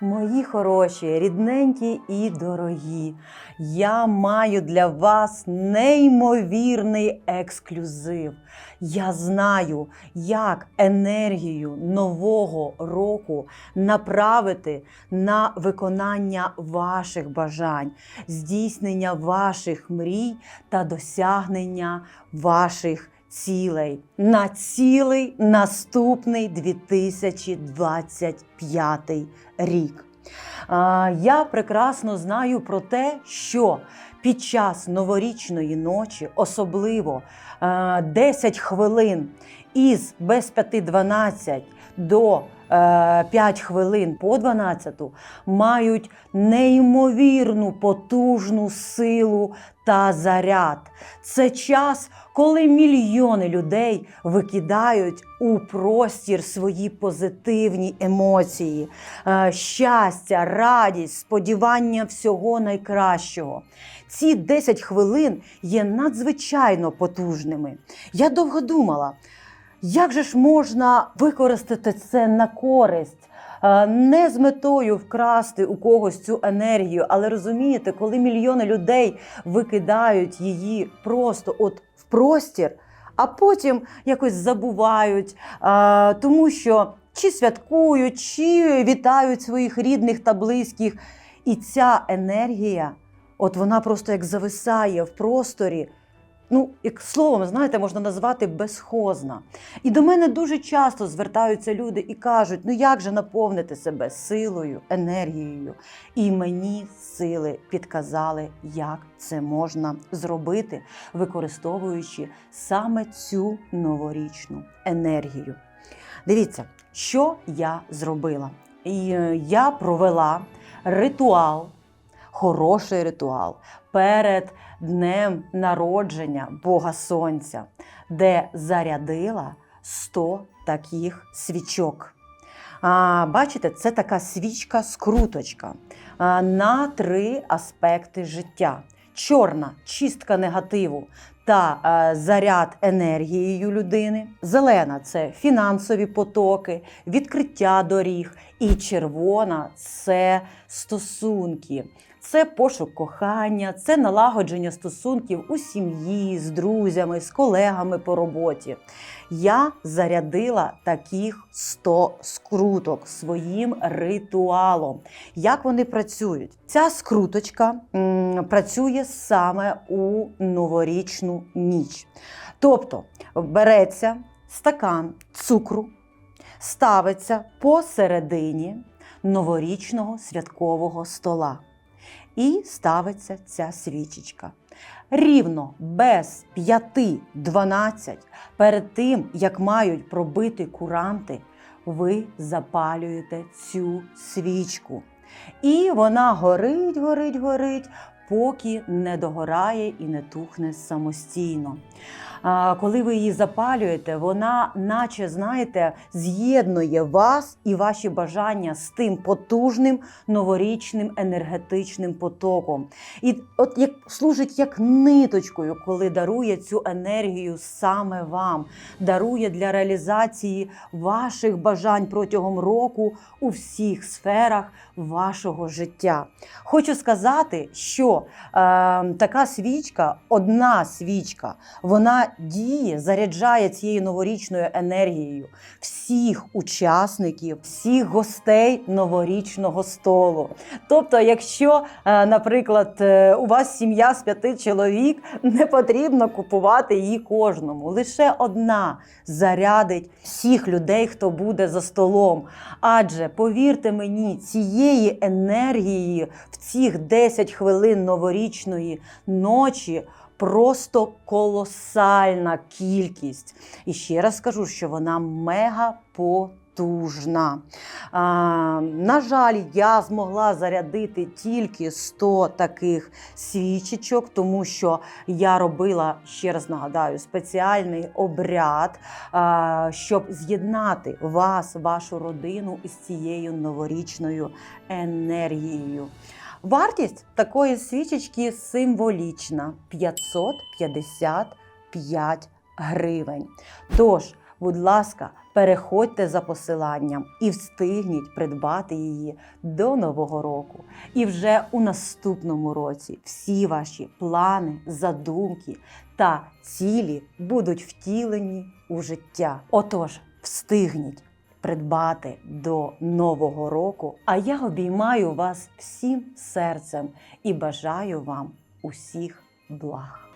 Мої хороші, рідненькі і дорогі, я маю для вас неймовірний ексклюзив. Я знаю, як енергію нового року направити на виконання ваших бажань, здійснення ваших мрій та досягнення ваших цілей на цілий наступний 2025 рік. Я прекрасно знаю про те, що під час новорічної ночі, особливо е, 10 хвилин із без 5-12 до 5 хвилин по 12 мають неймовірну потужну силу та заряд. Це час, коли мільйони людей викидають у простір свої позитивні емоції, е, щастя, радість, сподівання всього найкращого. Ці 10 хвилин є надзвичайно потужними. Я довго думала, як же ж можна використати це на користь? Е, Не з метою вкрасти у когось цю енергію, але розумієте, коли мільйони людей викидають її просто от в простір, а потім якось забувають, е, тому що чи святкують, чи вітають своїх рідних та близьких. І ця енергія, от вона просто як зависає в просторі. Ну, як словом, знаєте, можна назвати безхозна. І до мене дуже часто звертаються люди і кажуть: ну як же наповнити себе силою, енергією? І мені сили підказали, як це можна зробити, використовуючи саме цю новорічну енергію. Дивіться, що я зробила. І е, я провела ритуал, хороший ритуал перед днем народження Бога Сонця, де зарядила 100 таких свічок. А, бачите, це така свічка-скруточка на три аспекти життя: чорна чистка негативу та е, заряд енергією людини. Зелена це фінансові потоки, відкриття доріг. І червона це стосунки. Це пошук кохання, це налагодження стосунків у сім'ї, з друзями, з колегами по роботі. Я зарядила таких 100 скруток своїм ритуалом. Як вони працюють? Ця скруточка м, працює саме у новорічну ніч. Тобто береться стакан цукру, ставиться посередині новорічного святкового стола. І ставиться ця свічечка. Рівно без 5-12, перед тим, як мають пробити куранти, ви запалюєте цю свічку. І вона горить, горить, горить, поки не догорає і не тухне самостійно. Коли ви її запалюєте, вона, наче, знаєте, з'єднує вас і ваші бажання з тим потужним новорічним енергетичним потоком. І от як служить як ниточкою, коли дарує цю енергію саме вам, дарує для реалізації ваших бажань протягом року у всіх сферах вашого життя. Хочу сказати, е, така свічка, одна свічка, вона діє, заряджає цією новорічною енергією всіх учасників, всіх гостей новорічного столу. Тобто, якщо, е, наприклад, е, у вас сім'я з п'яти чоловік, не потрібно купувати її кожному. Лише одна зарядить всіх людей, хто буде за столом. Адже повірте мені, цієї енергії в цих 10 хвилин новорічної ночі. Просто колосальна кількість. І ще раз скажу, що вона мега потужна. А, на жаль, я змогла зарядити тільки 100 таких свічечок, тому що я робила, ще раз нагадаю, спеціальний обряд, а, щоб з'єднати вас, вашу родину із цією новорічною енергією. Вартість такої свічечки символічна 555 гривень. Тож, будь ласка, Переходьте за посиланням і встигніть придбати її до Нового року. І вже у наступному році всі ваші плани, задумки та цілі будуть втілені у життя. Отож, встигніть придбати до Нового року. А я обіймаю вас всім серцем і бажаю вам усіх благ.